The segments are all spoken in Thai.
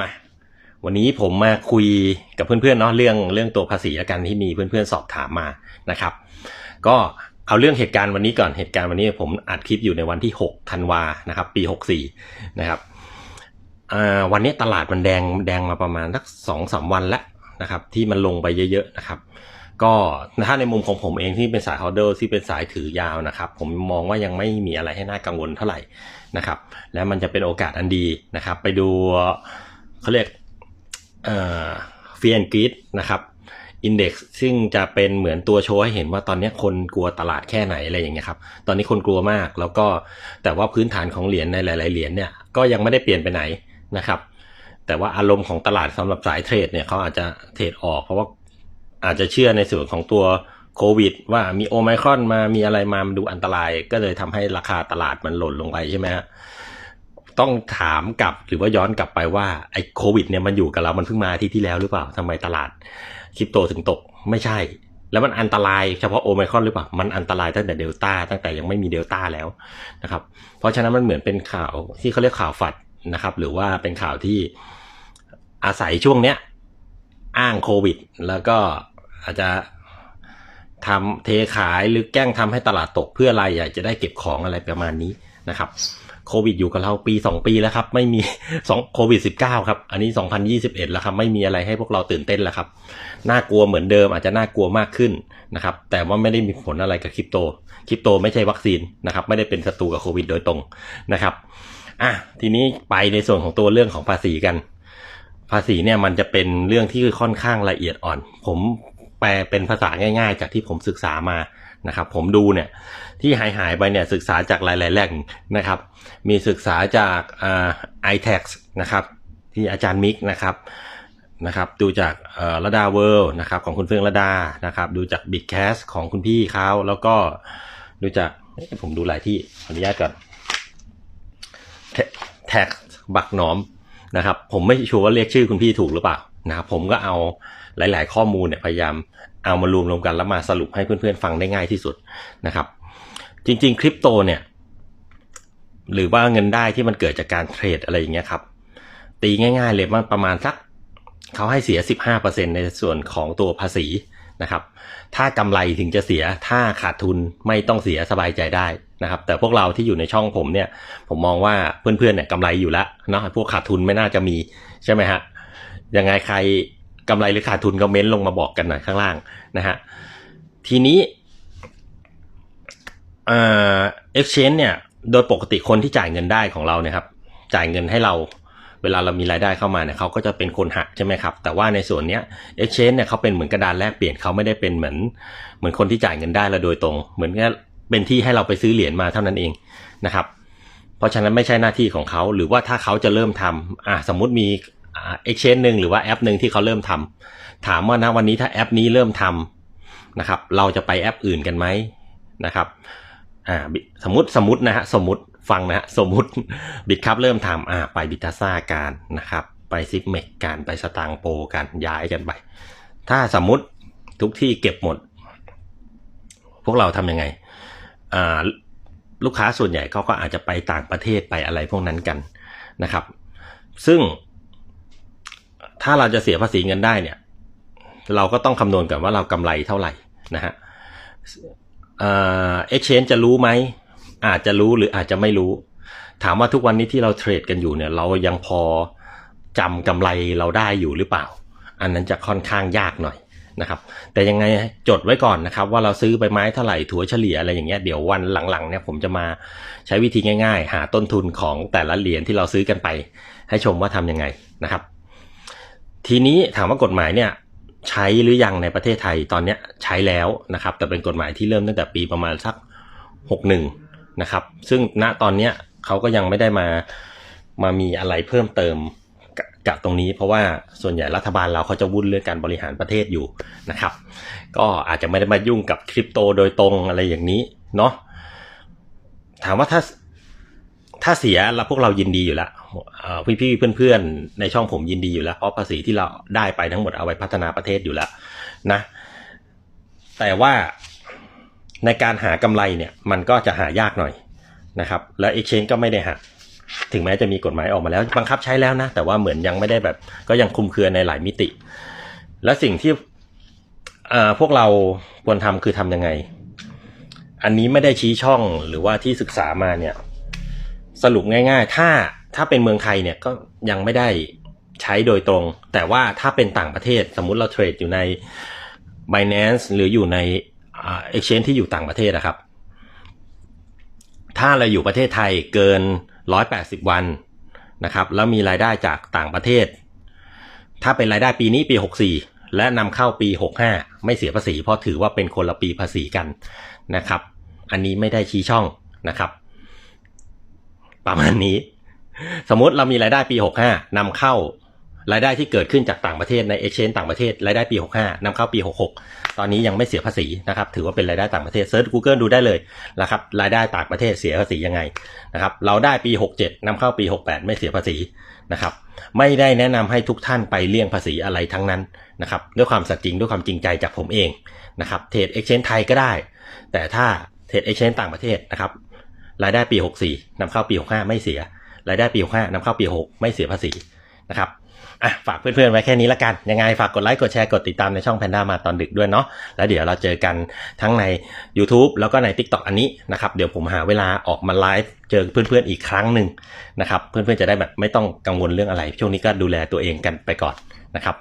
มา วันนี้ผมมาคุยกับเพื่อนๆเนาะเรื่องเรื่องตัวภาษีและกันที่มีเพื่อนๆสอบถามมานะครับ ก็เอาเรื่องเหตุการณ์วันนี้ก่อนเหตุการณ์วันนี้ผมอัดคลิปอยู่ในวันที่6ธันวานะครับ ปี 64 นะครับวันนี้ตลาดมันแดงแดงมาประมาณสักสองสามวันแล้วนะครับ ที่มันลงไปเยอะๆนะครับ ก็ถ้าในมุมของผมเองที่เป็นสายฮอลเดอร์ที่เป็นสายถือยาวนะครับ ผมมองว่ายังไม่มีอะไรให้น่ากังวลเท่าไหร่นะครับ และมันจะเป็นโอกาสอันดีนะครับ ไปดู เขาเรียกเอ่อฟีแอนกรีดนะครับอินเด็กซ์ซึ่งจะเป็นเหมือนตัวโชว์ให้เห็นว่าตอนนี้คนกลัวตลาดแค่ไหนอะไรอย่างเงี้ยครับ ตอนนี้คนกลัวมากแล้วก็แต่ว่าพื้นฐานของเหรียญในหลาย ๆ เหรียญเนี่ยก็ยังไม่ได้เปลี่ยนไปไหนนะครับ แต่ว่าอารมณ์ของตลาดสำหรับสายเทรดเนี่ยเขาอาจจะเทรดออก เพราะว่าอาจจะเชื่อในส่วนของตัวโควิด ว่ามีโอไมครอนมามีอะไรมามันดูอันตราย ก็เลยทำให้ราคาตลาดมันหล่นลงไปใช่ไหมฮะ ต้องถามกลับหรือว่าย้อนกลับไปว่าไอ้โควิดเนี่ยมันอยู่กับเรา มันเพิ่งมาที่ที่แล้วหรือเปล่าทำไมตลาดคริปโตถึงตกไม่ใช่ แล้วมันอันตรายเฉพาะโอไมครอนหรือเปล่า มันอันตรายตั้งแต่เดลต้าตั้งแต่ยังไม่มีเดลต้าแล้วนะครับ เพราะฉะนั้นมันเหมือนเป็นข่าวที่เขาเรียกข่าวฝัดนะครับ หรือว่าเป็นข่าวที่อาศัยช่วงเนี้ยอ้างโควิด แล้วก็อาจจะทำเทขายหรือแกล้งทำให้ตลาดตกเพื่ออะไรอยากจะได้เก็บของอะไรประมาณนี้นะครับ โควิดอยู่กับเราปีสองปีแล้วครับ ไม่มีสองโควิดสิบเก้าครับ อันนี้สองพันยี่สิบเอ็ดแล้วครับ ไม่มีอะไรให้พวกเราตื่นเต้นแล้วครับ น่ากลัวเหมือนเดิมอาจจะน่ากลัวมากขึ้นนะครับ แต่ว่าไม่ได้มีผลอะไรกับคริปโต คริปโตไม่ใช่วัคซีนนะครับ ไม่ได้เป็นศัตรูกับโควิดโดยตรงนะครับอะทีนี้ไปในส่วนของตัวเรื่องของภาษีกัน ภาษีเนี่ยมันจะเป็นเรื่องที่ค่อนข้างละเอียดอ่อน ผมแปลเป็นภาษาง่าย ๆ จากที่ผมศึกษามา นะครับผมดูเนี่ยที่หายหายไปเนี่ยศึกษาจากหลาย ๆ แหล่งนะครับ มีศึกษาจากไอ่า iTax นะครับที่อาจารย์มิกนะครับนะครับดูจากระดาเวิลด์นะครับของคุณเฟื่องระดานะครับดูจาก Big c a s ของคุณพี่เขาแล้วก็ดูจากผมดูหลายที่ขออนุญาตก่อนแท็กบักหนอมนะครับผมไม่ชัวร์ว่าเรียกชื่อคุณพี่ถูกหรือเปล่า นะครับผมก็เอาหลาย ๆ ข้อมูลเนี่ยพยายามเอามารวมรวมกันแล้วมาสรุปให้เพื่อนๆฟังได้ง่ายที่สุดนะครับ จริง ๆ คริปโตเนี่ย หรือว่าเงินได้ที่มันเกิดจากการเทรดอะไรอย่างเงี้ยครับ ตีง่าย ๆ เลยว่าประมาณสักเขาให้เสีย 15%ในส่วนของตัวภาษีนะครับ ถ้ากำไรถึงจะเสียถ้าขาดทุนไม่ต้องเสียสบายใจได้นะครับ แต่พวกเราที่อยู่ในช่องผมเนี่ย ผมมองว่าเพื่อนๆเนี่ยกำไรอยู่แล้วเนาะพวกขาดทุนไม่น่าจะมีใช่ไหมฮะ ยังไงใครกำไรหรือขาดทุนก็เม้นลงมาบอกกันหน่อยข้างล่างนะฮะ ทีนี้เอ่อ exchange เนี่ย โดยปกติคนที่จ่ายเงินได้ของเราเนี่ยครับ จ่ายเงินให้เรา เวลาเรามีรายได้เข้ามาเนี่ยเขาก็จะเป็นคนหักใช่ไหมครับ แต่ว่าในส่วนเนี้ย exchange เนี่ยเขาเป็นเหมือนกระดานแลกเปลี่ยนเขาไม่ได้เป็นเหมือน เหมือนคนที่จ่ายเงินได้เราโดยตรง เหมือนแค่เป็นที่ให้เราไปซื้อเหรียญมาเท่านั้นเองนะครับ เพราะฉะนั้นไม่ใช่หน้าที่ของเขา หรือว่าถ้าเขาจะเริ่มทำอ่าสมมติมี อ่า exchange หนึ่งหรือว่าแอปหนึ่งที่เขาเริ่มทำถามว่านะวันนี้ถ้าแอปนี้เริ่มทำนะครับ เราจะไปแอปอื่นกันไหมนะครับอ่าสมมติสมมตินะฮะสมมติฟังนะฮะสมมติบิตครับเริ่มทำอ่าไปบิตาซ่าการนะครับ ไปซิปเมกการไปสตางโปกันย้ายกันไป ถ้าสมมติทุกที่เก็บหมด พวกเราทำยังไงอ่าลูกค้าส่วนใหญ่เขาก็อาจจะไปต่างประเทศไปอะไรพวกนั้นกันนะครับ ซึ่ง ถ้าเราจะเสียภาษีเงินได้เนี่ย เราก็ต้องคำนวณก่อนว่าเรากำไรเท่าไหร่นะฮะเอ่อ exchange จะรู้ไหม อาจจะรู้หรืออาจจะไม่รู้ ถามว่าทุกวันนี้ที่เราเทรดกันอยู่เนี่ย เรายังพอจำกำไรเราได้อยู่หรือเปล่า อันนั้นจะค่อนข้างยากหน่อยนะครับ แต่ยังไงจดไว้ก่อนนะครับ ว่าเราซื้อไปไม้เท่าไหร่ถัวเฉลี่ยอะไรอย่างเงี้ยเดี๋ยววันหลังๆเนี่ยผมจะมาใช้วิธีง่าย ๆ หาต้นทุนของแต่ละเหรียญที่เราซื้อกันไป ให้ชมว่าทำยังไงนะครับ ทีนี้ถามว่ากฎหมายเนี่ยใช้หรือยังในประเทศไทยตอนเนี้ยใช้แล้วนะครับ แต่เป็นกฎหมายที่เริ่มตั้งแต่ปีประมาณสักหกหนึ่งนะครับ ซึ่งณตอนเนี้ยเขาก็ยังไม่ได้มามามีอะไรเพิ่มเติมกกับตรงนี้ เพราะว่าส่วนใหญ่รัฐบาลเราเขาจะวุ่นเรื่องการบริหารประเทศอยู่นะครับ ก็อาจจะไม่ได้มายุ่งกับคริปโตโดยตรงอะไรอย่างนี้เนาะถามว่าถ้าถ้าเสียเราพวกเรายินดีอยู่แล้ว พี่พี่ๆเพื่อนๆ ในช่องผมยินดีอยู่แล้ว เพราะภาษีที่เราได้ไปทั้งหมดเอาไว้พัฒนาประเทศอยู่แล้วนะ แต่ว่าในการหากำไรเนี่ยมันก็จะหายากหน่อยนะครับ แล้ว Exchange ก็ไม่ได้หักถึงแม้จะมีกฎหมายออกมาแล้วบังคับใช้แล้วนะ แต่ว่าเหมือนยังไม่ได้แบบ ก็ยังคุมเครือในหลายมิติ และสิ่งที่พวกเราควรทำคือทำยังไง อันนี้ไม่ได้ชี้ช่องหรือว่าที่ศึกษามาเนี่ย สรุปง่าย ๆ ถ้า ถ้าเป็นเมืองไทยเนี่ยก็ยังไม่ได้ใช้โดยตรง แต่ว่าถ้าเป็นต่างประเทศสมมุติเราเทรดอยู่ใน Binance หรืออยู่ในอ่า exchange ที่อยู่ต่างประเทศนะครับ ถ้าเราอยู่ประเทศไทยเกิน 180 วันนะครับ แล้วมีรายได้จากต่างประเทศ ถ้าเป็นรายได้ปีนี้ปี 64 และนำเข้าปี 65 ไม่เสียภาษี เพราะถือว่าเป็นคนละปีภาษีกันนะครับ อันนี้ไม่ได้ชี้ช่องนะครับ ประมาณนี้ สมมติเรามีรายได้ปี 65นำเข้ารายได้ที่เกิดขึ้นจากต่างประเทศใน exchange ต่างประเทศรายได้ปี 65นำเข้าปี 66 ตอนนี้ยังไม่เสียภาษีนะครับ ถือว่าเป็นรายได้ต่างประเทศเซิร์ช Google ดูได้เลยนะครับรายได้ต่างประเทศเสียภาษียังไงนะครับเราได้ปี 67นำเข้าปี 68 ไม่เสียภาษีนะครับไม่ได้แนะนำให้ทุกท่านไปเลี่ยงภาษีอะไรทั้งนั้นนะครับด้วยความสัตย์จริงด้วยความจริงใจจากผมเองนะครับเทรด exchange ไทยก็ได้ แต่ถ้าเทรด exchange ต่างประเทศนะครับรายได้ปี 64นำเข้าปี 65 ไม่เสีย รายได้ปี65นำเข้าปี6ไม่เสียภาษีนะครับอะฝากเพื่อนๆไว้แค่นี้ละกัน ยังไงฝากกดไลค์กดแชร์กดติดตามในช่องแพนด้ามาตอนดึกด้วยเนาะแล้วเดี๋ยวเราเจอกันทั้งใน YouTube แล้วก็ใน TikTok อันนี้นะครับเดี๋ยวผมหาเวลาออกมาไลฟ์เจอเพื่อนๆอีกครั้งหนึ่งนะครับเพื่อนๆจะได้แบบไม่ต้องกังวลเรื่องอะไร ช่วงนี้ก็ดูแลตัวเองกันไปก่อนนะครับ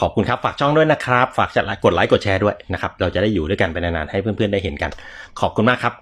ขอบคุณครับ ฝากช่องด้วยนะครับ ฝากกดไลค์กดแชร์ด้วยนะครับเราจะได้อยู่ด้วยกันไปนานๆให้เพื่อนๆได้เห็นกัน ขอบคุณมากครับ